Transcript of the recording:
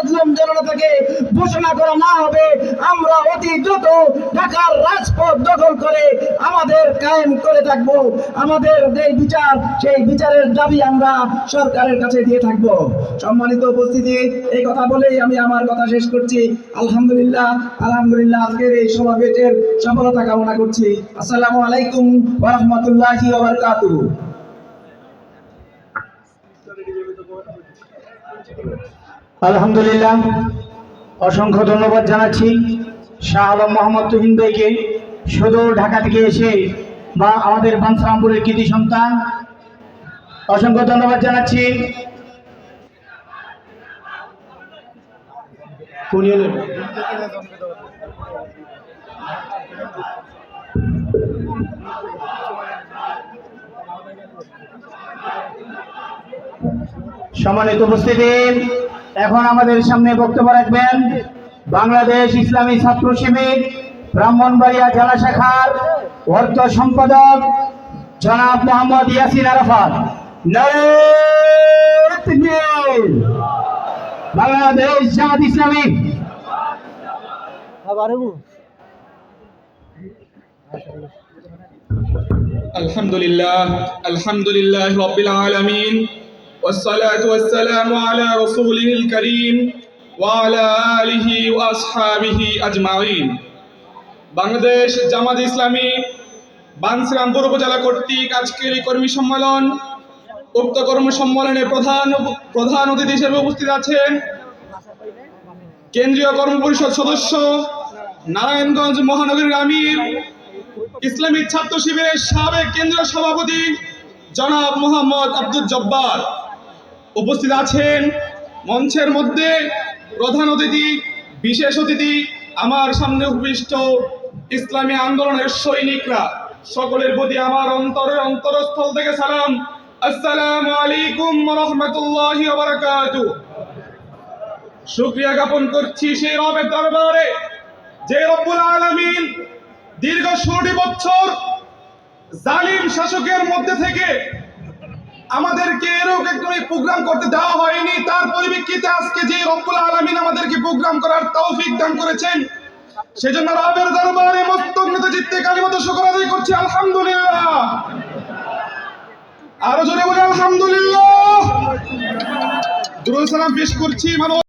মজলুম জনতাকে ঘোষণা করা না হবে, আমরা অতি দ্রুত ঢাকার রাজপথ দখল করে আমাদের কায়েম করে থাকব। আমাদের যে বিচার, সেই বিচারের দাবি আমরা সরকারের কাছে দিয়ে থাকব। সম্মানিত উপস্থিতি, এই কথা বলেই আমি আমার কথা শেষ করছি। আলহামদুলিল্লাহ আলহামদুলিল্লাহ আজকের এই সমাবেশের সফলতা কামনা করছি। আসসালামু আলাইকুম ওয়া রাহমাতুল্লাহি ওয়া বারাকাতুহু। আলহামদুলিল্লাহ, অসংখ্য ধন্যবাদ জানাচ্ছি। শাহ আলম মোহাম্মদ তুহিন ভাইকে। সুদূর ঢাকা থেকে এসে বা আমাদের বাঞ্ছারামপুরের কৃতি সন্তান, অসংখ্য ধন্যবাদ জানাচ্ছি। সম্মানিত উপস্থিতি এখন আমাদের সামনে বক্তব্য রাখবেন বাংলাদেশ ইসলামী ছাত্র শিবির ব্রাহ্মণবাড়িয়া জেলা শাখার অর্থ সম্পাদক জনাব মোহাম্মদ ইয়াসিন আরাফাত। বাংলাদেশ জামাত ইসলামী। আলহামদুলিল্লাহ আলহামদুলিল্লাহ রবিল আলমিন। والصلاة والسلام على رسوله الكريم وعلى آله وأصحابه أجمعين বাংলাদেশ জামাত ইসলামী বানশ্রামপুর উপজেলা কর্তৃক আজকের এই কর্মী সম্মেলন উক্ত কর্মী সম্মেলনে প্রধান প্রধান অতিথি হিসেবে উপস্থিত আছেন কেন্দ্রীয় কর্ম পরিষদ সদস্য নারায়ণগঞ্জ মহানগরীর আমির ইসলামী ছাত্র শিবিরের সাবেক কেন্দ্রীয় সভাপতি জনাব মোহাম্মদ আব্দুল জব্বার উপস্থিত আছেন মঞ্চের মধ্যে প্রধান অতিথি, বিশেষ অতিথি, আমার সামনে উপবিষ্ট ইসলামী আন্দোলনের সৈনিকরা। সকলের প্রতি আমার অন্তরের অন্তরস্থল থেকে সালাম। আসসালামু আলাইকুম রহমতুল্লাহি শুক্রিয়া জ্ঞাপন করছি সেই রবের দরবারে যে রব্বুল আলামিন দীর্ঘ ষোলোটি বছর জালিম শাসকের মধ্যে থেকে আমাদেরকে এরকম একটা প্রোগ্রাম করতে দেওয়া হয়নি। তার পরিপ্রেক্ষিতে আজকে যে রব্বুল আলামিন আমাদেরকে প্রোগ্রাম করার তৌফিক দান করেছেন, সেজন্য রবের দরবারে মস্তক চিত্তে কালিমত শুকর আদায় করছি, আলহামদুলিল্লাহ। আরও জোরে বলে, আলহামদুলিল্লাহ। দুরুদ সালাম পেশ করছি, মানব